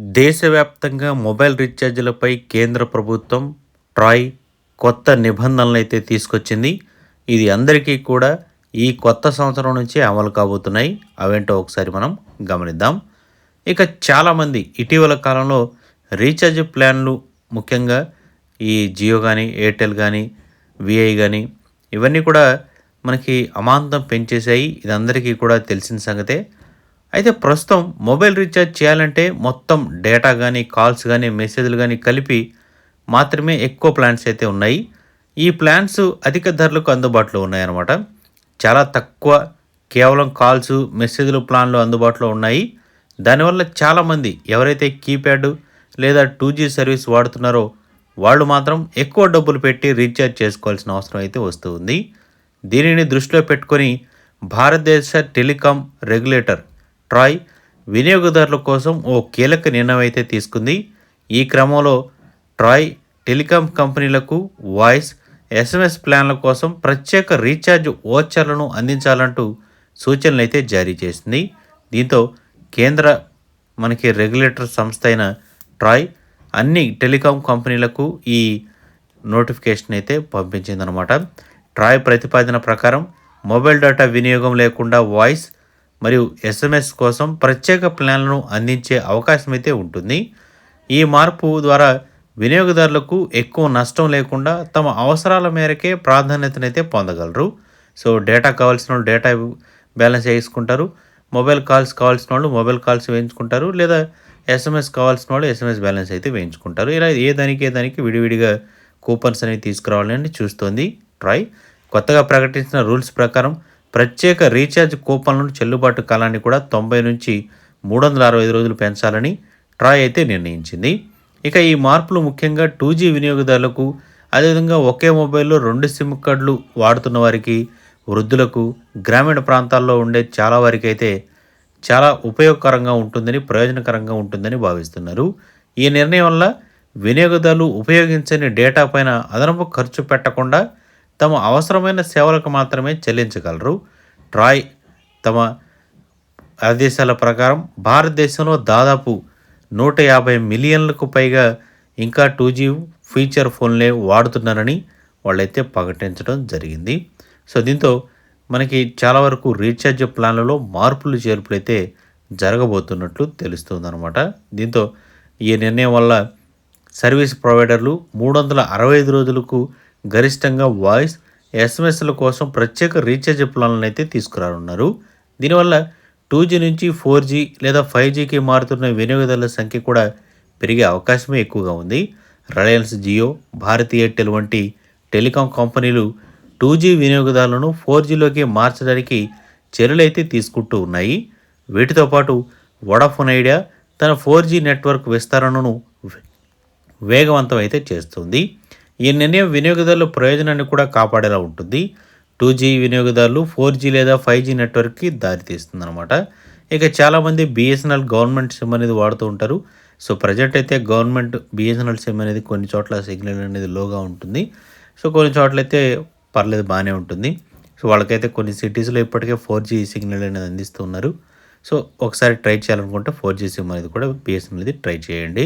దేశవ్యాప్తంగా మొబైల్ రీఛార్జీలపై కేంద్ర ప్రభుత్వం ట్రాయ్ కొత్త నిబంధనలు అయితే తీసుకొచ్చింది. ఇది అందరికీ కూడా ఈ కొత్త సంవత్సరం నుంచి అమలు కాబోతున్నాయి. అవేంటో ఒకసారి మనం గమనిద్దాం. ఇక చాలామంది ఇటీవల కాలంలో రీఛార్జ్ ప్లాన్లు ముఖ్యంగా ఈ జియో కానీ ఎయిర్టెల్ కానీ విఐ కానీ ఇవన్నీ కూడా మనకి అమాంతం పెంచేశాయి. ఇది అందరికీ కూడా తెలిసిన సంగతే. అయితే ప్రస్తుతం మొబైల్ రీఛార్జ్ చేయాలంటే మొత్తం డేటా కానీ కాల్స్ కానీ మెసేజ్లు కానీ కలిపి మాత్రమే ఎక్కువ ప్లాన్స్ అయితే ఉన్నాయి. ఈ ప్లాన్స్ అధిక ధరలకు అందుబాటులో ఉన్నాయన్నమాట. చాలా తక్కువ కేవలం కాల్స్ మెసేజ్లు ప్లాన్లు అందుబాటులో ఉన్నాయి. దానివల్ల చాలామంది ఎవరైతే కీప్యాడ్ లేదా టూ జీ సర్వీస్ వాడుతున్నారో వాళ్ళు మాత్రం ఎక్కువ డబ్బులు పెట్టి రీఛార్జ్ చేసుకోవాల్సిన అవసరం అయితే వస్తుంది దీనిని దృష్టిలో పెట్టుకొని భారతదేశ టెలికాం రెగ్యులేటర్ ట్రాయ్ వినియోగదారుల కోసం ఓ కీలక నిర్ణయం అయితే తీసుకుంది. ఈ క్రమంలో ట్రాయ్ టెలికాం కంపెనీలకు వాయిస్ ఎస్ఎంఎస్ ప్లాన్ల కోసం ప్రత్యేక రీఛార్జ్ ఓచర్లను అందించాలంటూ సూచనలు అయితే జారీ చేసింది. దీంతో కేంద్ర మనకి రెగ్యులేటర్ సంస్థ అయిన ట్రాయ్ అన్ని టెలికాం కంపెనీలకు ఈ నోటిఫికేషన్ అయితే పంపించిందనమాట ట్రాయ్ ప్రతిపాదన ప్రకారం మొబైల్ డేటా వినియోగం లేకుండా వాయిస్ మరియు ఎస్ఎంఎస్ కోసం ప్రత్యేక ప్లాన్లను అందించే అవకాశం అయితే ఉంటుంది. ఈ మార్పు ద్వారా వినియోగదారులకు ఎక్కువ నష్టం లేకుండా తమ అవసరాల మేరకే ప్రాధాన్యతనైతే పొందగలరు. సో డేటా కావాల్సిన వాళ్ళు డేటా బ్యాలెన్స్ వేసుకుంటారు మొబైల్ కాల్స్ కావాల్సిన వాళ్ళు మొబైల్ కాల్స్ వేయించుకుంటారు. లేదా ఎస్ఎంఎస్ కావాల్సిన వాళ్ళు ఎస్ఎంఎస్ బ్యాలెన్స్ అయితే వేయించుకుంటారు. ఇలా ఏ దానికి ఏ దానికి విడివిడిగా కూపన్స్ అనేవి తీసుకురావాలని చూస్తోంది ట్రై. కొత్తగా ప్రకటించిన రూల్స్ ప్రకారం ప్రత్యేక రీఛార్జ్ కూపన్లను చెల్లుబాటు కాలాన్ని కూడా తొంభై నుంచి మూడు వందల అరవై ఐదు రోజులు పెంచాలని ట్రాయ్ అయితే నిర్ణయించింది. ఇక ఈ మార్పులు ముఖ్యంగా టూ జీ వినియోగదారులకు అదేవిధంగా ఒకే మొబైల్లో రెండు సిమ్ కార్డులు వాడుతున్న వారికి వృద్ధులకు గ్రామీణ ప్రాంతాల్లో ఉండే చాలా వారికి అయితే చాలా ఉపయోగకరంగా ఉంటుందని ప్రయోజనకరంగా ఉంటుందని భావిస్తున్నారు. ఈ నిర్ణయం వల్ల వినియోగదారులు ఉపయోగించని డేటా పైన అదనపు ఖర్చు పెట్టకుండా తమ అవసరమైన సేవలకు మాత్రమే చెల్లించగలరు. ట్రాయ్ తమ ఆదేశాల ప్రకారం భారతదేశంలో దాదాపు నూట యాభై మిలియన్లకు పైగా ఇంకా టూ జీ ఫీచర్ ఫోన్లే వాడుతున్నారని వాళ్ళైతే ప్రకటించడం జరిగింది. సో దీంతో మనకి చాలా వరకు రీఛార్జ్ ప్లాన్లలో మార్పులు చేర్పులు అయితే జరగబోతున్నట్లు తెలుస్తుందన్నమాట. దీంతో ఈ నిర్ణయం వల్ల సర్వీస్ ప్రొవైడర్లు మూడు వందల అరవై ఐదు రోజులకు గరిష్టంగా వాయిస్ ఎస్ఎంఎస్ల కోసం ప్రత్యేక రీఛార్జ్ ప్లాన్లను అయితే తీసుకురానున్నారు. దీనివల్ల టూ జీ నుంచి ఫోర్ జీ లేదా ఫైవ్ జీకి మారుతున్న వినియోగదారుల సంఖ్య కూడా పెరిగే అవకాశమే ఎక్కువగా ఉంది. రిలయన్స్ జియో భారత్ ఎయిర్టెల్ వంటి టెలికాం కంపెనీలు టూ జీ వినియోగదారులను ఫోర్ జీలోకి మార్చడానికి చర్యలైతే తీసుకుంటూ ఉన్నాయి. వీటితో పాటు వడాఫోన్ ఐడియా తన ఫోర్ జీ నెట్వర్క్ విస్తరణను వేగవంతం అయితే చేస్తుంది. ఈ నిర్ణయం వినియోగదారుల ప్రయోజనాన్ని కూడా కాపాడేలా ఉంటుంది. టూ జీ వినియోగదారులు ఫోర్ జీ లేదా ఫైవ్ జీ నెట్వర్క్కి దారితీస్తుంది అనమాట ఇక చాలామంది బిఎస్ఎన్ఎల్ గవర్నమెంట్ సిమ్ అనేది వాడుతూ ఉంటారు. సో ప్రజెంట్ అయితే గవర్నమెంట్ బిఎస్ఎన్ఎల్ సిమ్ అనేది కొన్ని చోట్ల సిగ్నల్ అనేది లోగా ఉంటుంది. సో కొన్ని చోట్ల అయితే పర్లేదు బాగానే ఉంటుంది. సో వాళ్ళకైతే కొన్ని సిటీస్లో ఇప్పటికే ఫోర్ జీ సిగ్నల్ అనేది అందిస్తున్నారు సో ఒకసారి ట్రై చేయాలనుకుంటే ఫోర్ జీ సిమ్ అనేది కూడా బిఎస్ఎన్ఎల్ అనేది ట్రై చేయండి.